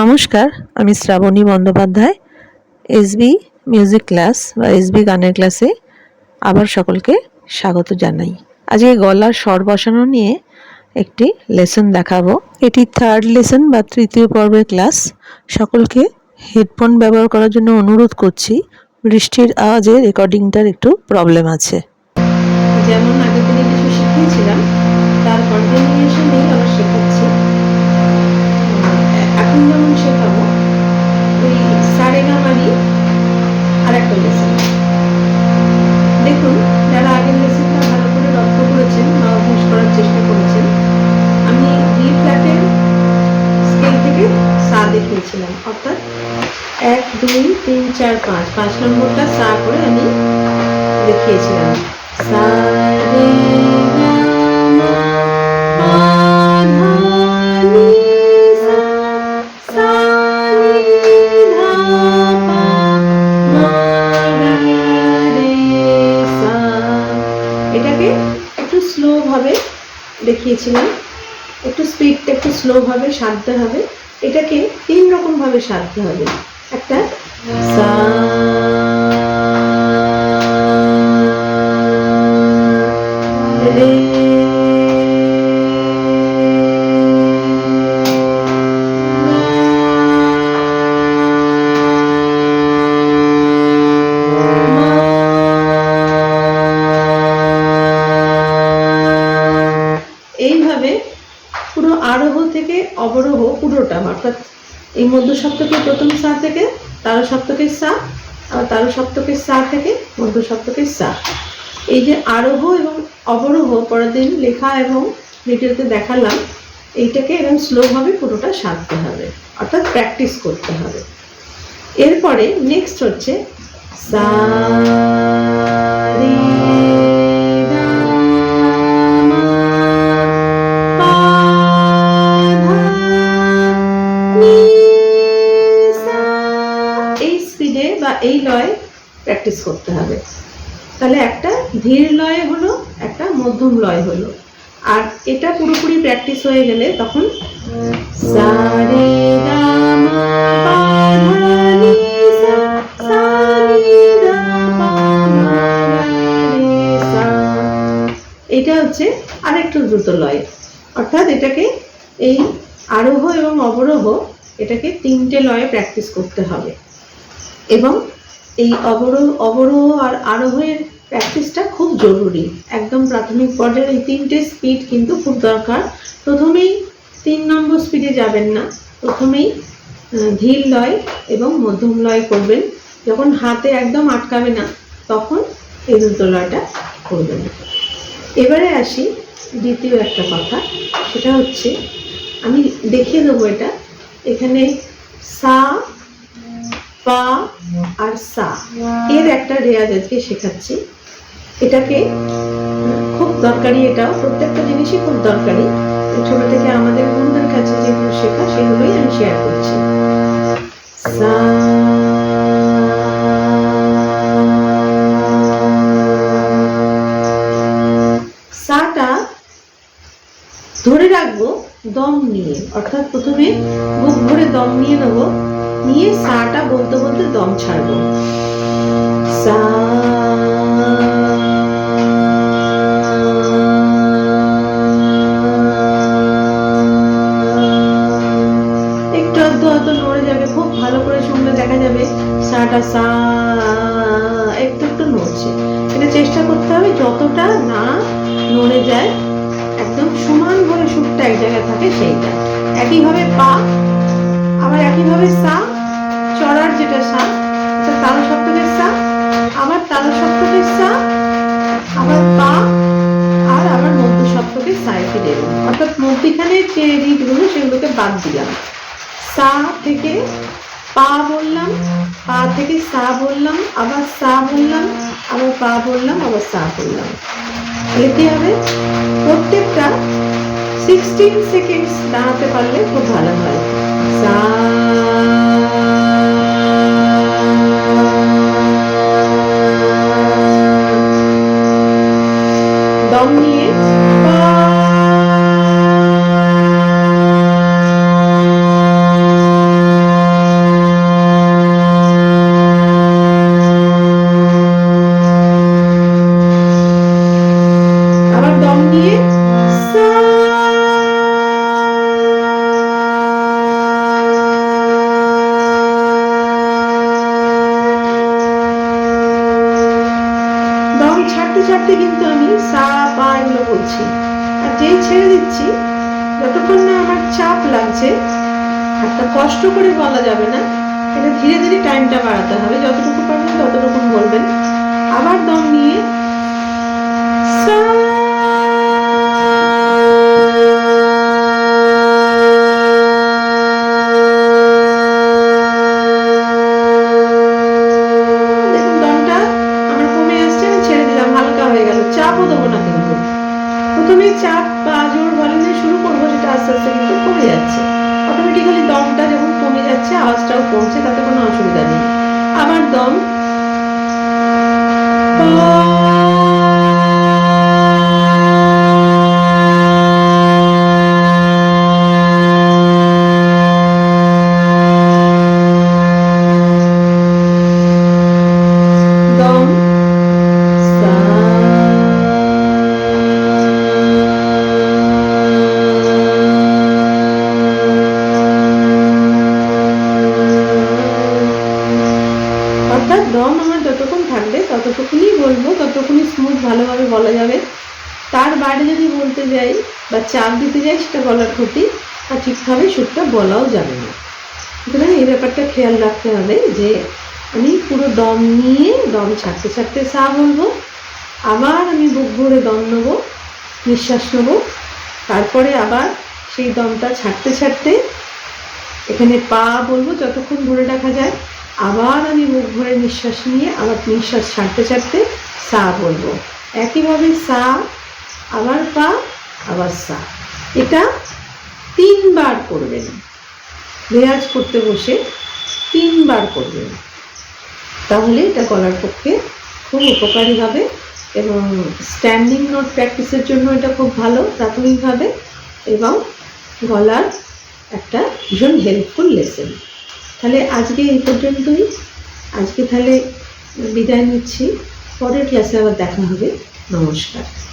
নমস্কার, আমি Shraboni Bandyopadhyay SB music class বা এসবি গানের ক্লাসে আবার সকলকে স্বাগত জানাই। আজকে গলার স্বর বসানো নিয়ে একটি লেসন দেখাবো। এটি থার্ড লেসন বা তৃতীয় পর্বের ক্লাস সকলকে হেডফোন ব্যবহার করার জন্য অনুরোধ করছি। বৃষ্টির আওয়াজে রেকর্ডিংটার একটু প্রবলেম আছে। যেমন আগে কিছু শিখিয়েছিলাম সা দেখিয়েছিলাম অর্থাৎ এক, দুই, তিন, চার, পাঁচ। পাঁচ নম্বরটা সা করে আমি দেখিয়েছিলাম। এটাকে একটু স্লো ভাবে দেখিয়েছিলাম। একটু স্পিডটা একটু স্লো ভাবে সাধতে হবে এটাকে তিন রকম ভাবে সাধতে হবে। একটা সা এইভাবে পুরো আরোহ থেকে অবরোহ পুরোটা, অর্থাৎ এই মধ্য সপ্তকের প্রথম সা থেকে তারো সপ্তকের সা, আবার তারো সপ্তকের সা থেকে মধ্য সপ্তকের সা। এই যে আরোহ এবং অবরোহ পরের দিন লেখা এবং ভিডিওতে দেখালাম, এইটাকে এরকম স্লোভাবে পুরোটা সাধতে হবে, অর্থাৎ প্র্যাকটিস করতে হবে। এরপরে নেক্সট হচ্ছে সা এই লয়ে প্র্যাকটিস করতে হবে। তাহলে একটা ধীর লয় হলো, একটা মধ্যম লয় হলো। আর এটা পুরোপুরি প্র্যাকটিস হয়ে গেলে তখন এটা হচ্ছে আরেকটু দ্রুত লয়। অর্থাৎ এটাকে এই আরোহ এবং অবরোহ, এটাকে তিনটে লয়ে প্র্যাকটিস করতে হবে। এবং এই অবরোহ অবরোহ আর আরোহের প্র্যাকটিসটা খুব জরুরি। একদম প্রাথমিক পর্যায়ে এই তিনটে স্পিড কিন্তু খুব দরকার। প্রথমেই তিন নম্বর স্পিডে যাবেন না। প্রথমেই ধীর লয় এবং মধ্যম লয় করবেন। যখন হাতে একদম আটকাবে না, তখন এই দ্রুত লয়টা করবেন। এবারে আসি দ্বিতীয় একটা কথা। সেটা হচ্ছে, আমি দেখিয়ে দেবো এটা। এখানে সা পা আর সা। এর একটা রেয়াজ আজকে শেখাচ্ছি। এটাকে খুব দরকারি এটা প্রত্যেকটা জিনিসই খুব দরকারি। ছোট থেকে আমাদের বন্ধুদের কাছে যেগুলো শেখা, সেগুলোই আমি শেয়ার করছি। সা সাটা ধরে রাখব দম নিয়ে, অর্থাৎ প্রথমে বুক ভরে দম নিয়ে নেব। নিয়ে সাটা বলতে বলতে দম ছাড়বো। সা একটু আধটু হয়তো নড়ে যাবে, খুব ভালো করে শুনলে দেখা যাবে। সাটা সা, একটু একটু নড়ছে। এটা চেষ্টা করতে হবে যতটা না নড়ে যায়, একদম সমানভাবে সুরটা এক জায়গায় থাকে সেইটা। একইভাবে পা, আবার একইভাবে সা চড়ার যেটা সা সেটা তালো সপ্তকের সা আবার তালো সপ্তকের সা আবার পা, আর আমার মধ্য সপ্তকের সায় এলাম অর্থাৎ মধ্যিখানের যে রিডগুলো সেগুলোকে বাদ দিলাম। সা থেকে পা বললাম, পা থেকে সা বললাম, আবার সা বললাম, আবার পা বললাম, আবার সা বললাম। তাহলে কি হবে? প্রত্যেকটা সিক্সটিন সেকেন্ডস দাঁড়াতে পারলে খুব ভালো হয়। সা দম ছাড়তে ছাড়তে কিন্তু আমি সা পা এগুলো বলছি আর যেই ছেড়ে দিচ্ছি, যতক্ষণ না আমার চাপ লাগছে একটা কষ্ট করে বলা যাবে না এটা ধীরে ধীরে টাইমটা বাড়াতে হবে। যতটুকু পারবেন ততটুকু বলবেন। আবার দম নিয়ে চাপও দেবো না কিন্তু। প্রথমে চাপ বা জোর বলে যে শুরু করব সেটা আস্তে আস্তে কিন্তু কমে যাচ্ছে। অটোমেটিক্যালি দমটা যখন কমে যাচ্ছে, আওয়াজটাও কমছে, তাতে কোনো অসুবিধা নেই। আবার দম। অর্থাৎ দম আমার যতক্ষণ থাকবে ততটুকুনি বলব ততক্ষণই স্মুথ ভালোভাবে বলা যাবে। তার বাইরে যদি বলতে যাই বা চাপ দিতে যাই, সেটা বলার ক্ষতি। আর ঠিকভাবে সুরটা বলাও যাবে না। সুতরাং এই ব্যাপারটা খেয়াল রাখতে হবে যে আমি পুরো দম নিয়ে দম ছাড়তে ছাড়তে সা বলব, আবার আমি বুক ভরে দম নেব, নিঃশ্বাস নেব, তারপরে আবার সেই দমটা ছাড়তে ছাড়তে এখানে পা বলব, যতক্ষণ ধরে রাখা যায়। আবার আমি মুখ ভরে নিঃশ্বাস নিয়ে আবার নিঃশ্বাস ছাড়তে ছাড়তে সা বলব। একইভাবে সা, আবার পা, আবার সা। এটা তিনবার করবেন। রেয়াজ করতে বসে তিনবার করবেন। তাহলে এটা গলার পক্ষে খুব উপকারী হবে এবং স্ট্যান্ডিং নোট প্র্যাকটিসের জন্য এটা খুব ভালো, প্রাথমিকভাবে এবং গলার একটা ভীষণ হেল্পফুল লেসেন তাহলে আজকে এই পর্যন্তই। আজকে তাহলে বিদায় নিচ্ছি। পরের ক্লাসে আবার দেখা হবে। নমস্কার।